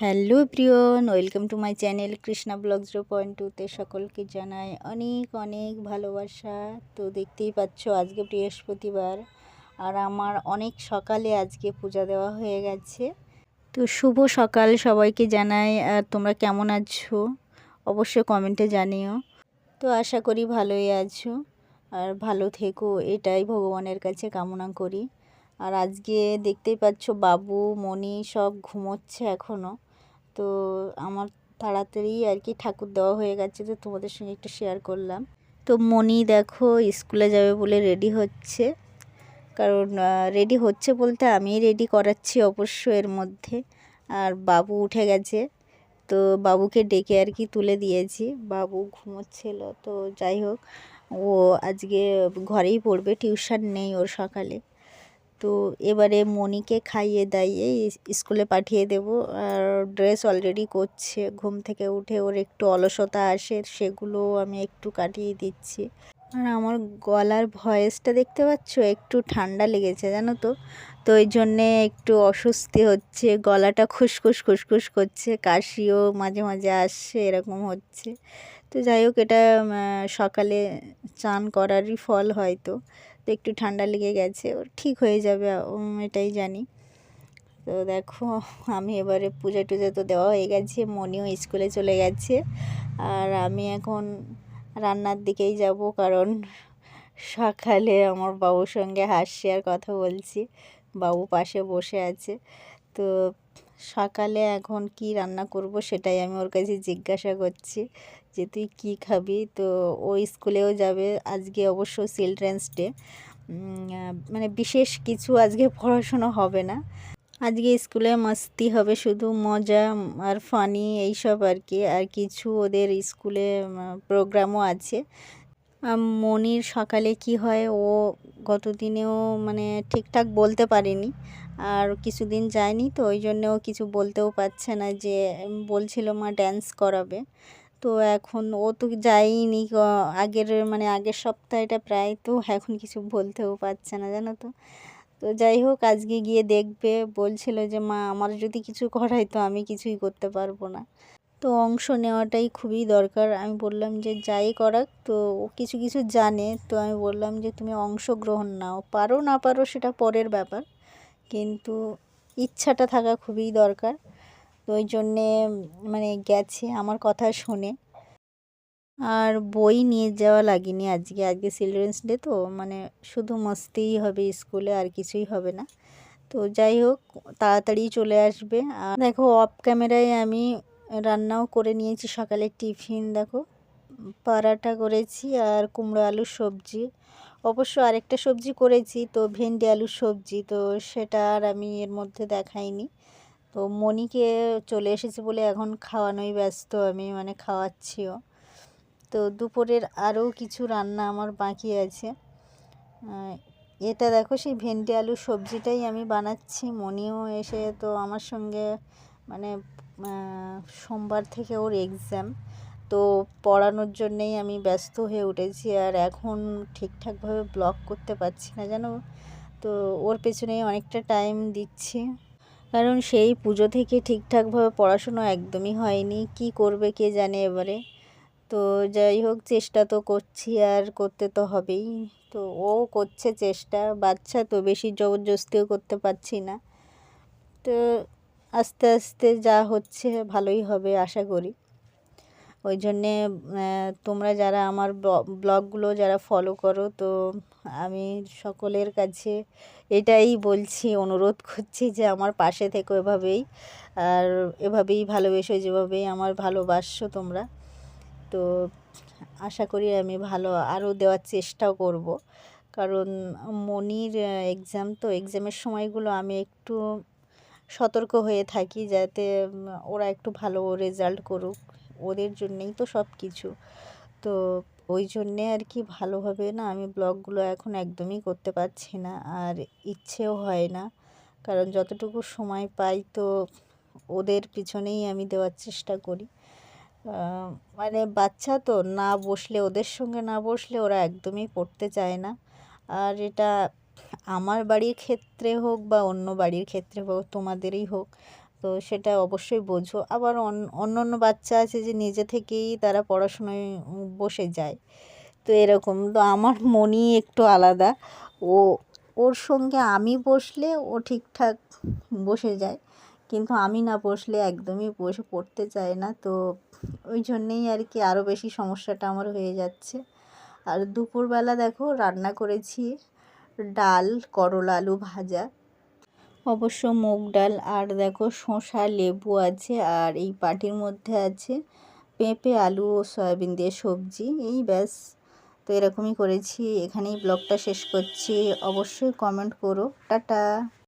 Hello প্রিয়ন, welcome to my channel Krishna blog zero point টুতে সকলকে জানাই অনেক অনেক ভালোবাসা। তো দেখতেই পাচ্ছ আজকে বৃহস্পতিবার আর আমার অনেক সকালে আজকে পূজা দেওয়া হয়ে গেছে। তো শুভ সকাল সবাইকে জানাই আর তোমরা কেমন আছো? অবশ্যই কমেন্টে জানিও। তো আশা করি ভালোই আছো আর ভালো থেকো, এটাই ভগবানের কাছে কামনা করি। আর আজকে দেখতেই পাচ্ছ বাবু, মণি সব ঘুমোচ্ছে এখনও তো আমার তাড়াতাড়ি আর কি ঠাকুর দেওয়া হয়ে গেছে, তো তোমাদের সঙ্গে একটু শেয়ার করলাম। তো মনি দেখো স্কুলে যাবে বলে রেডি হচ্ছে। কারণ রেডি হচ্ছে বলতে আমি রেডি করাচ্ছি অবশ্য এর মধ্যে। আর বাবু উঠে গেছে, তো বাবুকে ডেকে আর কি তুলে দিয়েছি। বাবু ঘুমোচ্ছিল, তো যাই হোক, ও আজকে ঘরেই পড়বে, টিউশন নেই ওর সকালে। তো এবারে মনিকে খাইয়ে দাইয়ে স্কুলে পাঠিয়ে দেব। আর ড্রেস অলরেডি করছে। ঘুম থেকে উঠে ওর একটু অলসতা আসে, সেগুলো আমি একটু কাটিয়ে দিচ্ছি। আর আমার গলার ভয়েসটা দেখতে পাচ্ছ? একটু ঠান্ডা লেগেছে, জানো তো? তো ওই জন্যে একটু অস্বস্তি হচ্ছে। গলাটা খুসখুস খুসখুস করছে। কাশিও মাঝে মাঝে আসছে, এরকম হচ্ছে। তো যাই হোক, এটা সকালে চান করারই ফল হয়তো। তো একটু ঠান্ডা লেগে গেছে, ওর ঠিক হয়ে যাবে এটাই জানি। তো দেখো, আমি এবারে পূজা টুজা তো দেওয়া হয়ে গেছে, মনিও স্কুলে চলে গেছে। আর আমি এখন রান্নার দিকেই যাব, কারণ সকালে আমার বাবুর সঙ্গে হাসি আর কথা বলছি, বাবু পাশে বসে আছে। তো সকালে এখন কি রান্না করব সেটাই আমি ওর কাছে জিজ্ঞাসা করছি যে, তুই কী খাবি? তো ও স্কুলেও যাবে আজকে অবশ্য চিলড্রেন্স ডে। মানে বিশেষ কিছু আজকে পড়াশুনো হবে না। আজকে স্কুলে মাস্তি হবে, শুধু মজা আর ফানি এইসব আর কি। আর কিছু ওদের স্কুলে প্রোগ্রামও আছে। মনির সকালে কি হয়? ও গত দিনেও মানে ঠিকঠাক বলতে পারেনি। আর কিছুদিন যায়নি তো, ওই জন্য ও কিছু বলতেও পারছে না যে বলছিল মা ড্যান্স করাবে। তো এখন ও তো যায়নি আগের মানে আগের সপ্তাহটা প্রায় তো এখন কিছু বলতেও পারছে না, জানো তো। তো যাই হোক, আজকে গিয়ে দেখবে, বলছিল যে, মা, আমার যদি কিছু করাই তো আমি কিছুই করতে পারব না। তো অংশ নেওয়াটাই খুবই দরকার। আমি বললাম যে, যাই করাক। তো কিছু কিছু জানে। তো আমি বললাম যে, তুমি অংশগ্রহণ নাও। পারো, না পারো সেটা পরের ব্যাপার। কিন্তু ইচ্ছাটা থাকা খুবই দরকার। তো ওই জন্যে মানে গেছে আমার কথা শুনে। আর বই নিয়ে যাওয়া লাগেনি আজকে। আজকে চিলড্রেন্স ডে তো মানে শুধু মস্তিই হবে স্কুলে, আর কিছুই হবে না। তো যাই হোক, তাড়াতাড়ি চলে আসবে। আর দেখো অফ ক্যামেরায় আমি রান্নাও করে নিয়েছি সকালে টিফিন, দেখো। পরাটা করেছি আর কুমড়ো আলুর সবজি। অবশ্য আরেকটা সবজি করেছি, তো ভেন্ডি আলুর সবজি, তো সেটা আর আমি এর মধ্যে দেখাইনি। তো মনিকে চলে এসেছে বলে এখন খাওয়ানোই ব্যস্ত, আমি মানে খাওয়াচ্ছিও। তো দুপুরের আরও কিছু রান্না আমার বাকি আছে। এটা দেখো সেই ভেন্ডি আলুর সবজিটাই আমি বানাচ্ছি মনিও এসে তো আমার সঙ্গে মানে সোমবার থেকে ওর এক্সাম তো পড়ানোর জন্যেই আমি ব্যস্ত হয়ে উঠেছি আর এখন ঠিকঠাকভাবে ব্লগ করতে পারছি না, জানো? তো ওর পেছনেই অনেকটা টাইম দিচ্ছি। কারণ সেই পুজো থেকে ঠিকঠাকভাবে পড়াশুনো একদমই হয়নি, কি করবে কে জানে এবারে? তো যাই হোক, চেষ্টা তো করছি আর করতে তো হবেই। তো ও করছে চেষ্টা, বাচ্চা তো বেশি জবরদস্তিও করতে পারছি না। তো আস্তে আস্তে যা হচ্ছে ভালোই হবে, আশা করি। ওই জন্যে তোমরা যারা আমার ব্লগগুলো যারা ফলো করো, তো আমি সকলের কাছে এটাই বলছি, অনুরোধ করছি যে আমার পাশে থেকো এভাবেই। আর এভাবেই ভালোবেসো যেভাবেই আমার ভালোবাসছো তোমরা। তো আশা করি আমি ভালো আরও দেওয়ার চেষ্টাও করব। কারণ মনির এক্সাম তো এক্সামের সময়গুলো আমি একটু সতর্ক হয়ে থাকি যাতে ওরা একটু ভালো রেজাল্ট করুক। ওদের জন্যেই তো সব কিছু তো ওই জন্যে আর কি ভালোভাবে না আমি ব্লগগুলো এখন একদমই করতে পারছি না। আর ইচ্ছেও হয় না। কারণ যতটুকু সময় পাই তো ওদের পিছনেই আমি দেওয়ার চেষ্টা করি। মানে বাচ্চা তো না বসলে, ওদের সঙ্গে না বসলে ওরা একদমই পড়তে চায় না। আর এটা আমার বাড়ির ক্ষেত্রে হোক বা অন্য বাড়ির ক্ষেত্রে হোক, তোমাদেরই হোক, তো সেটা অবশ্যই বোঝো। আবার অন্য অন্য বাচ্চা আছে যে নিজে থেকেই তারা পড়াশোনায় বসে যায়, তো এরকম। তো আমার মনই একটু আলাদা। ও, ওর সঙ্গে আমি বসলে ও ঠিকঠাক বসে যায়, কিন্তু আমি না বসলে একদমই বসে, পড়তে চায় না। তো ওই জন্যেই আর কি আরও বেশি সমস্যাটা আমার হয়ে যাচ্ছে। আর দুপুরবেলা দেখো, রান্না করেছি। ডাল, করল, আলু ভাজা। অবশ্য মুগ ডাল আর দেখো শসা, লেবু আছে আর এই পাটির মধ্যে আছে পেঁপে, আলু ও সয়াবিন দিয়ে সবজি। এই ব্যাস। তো এরকমই করেছি। এখানেই ব্লগটা শেষ করছি। অবশ্যই কমেন্ট করো। টাটা।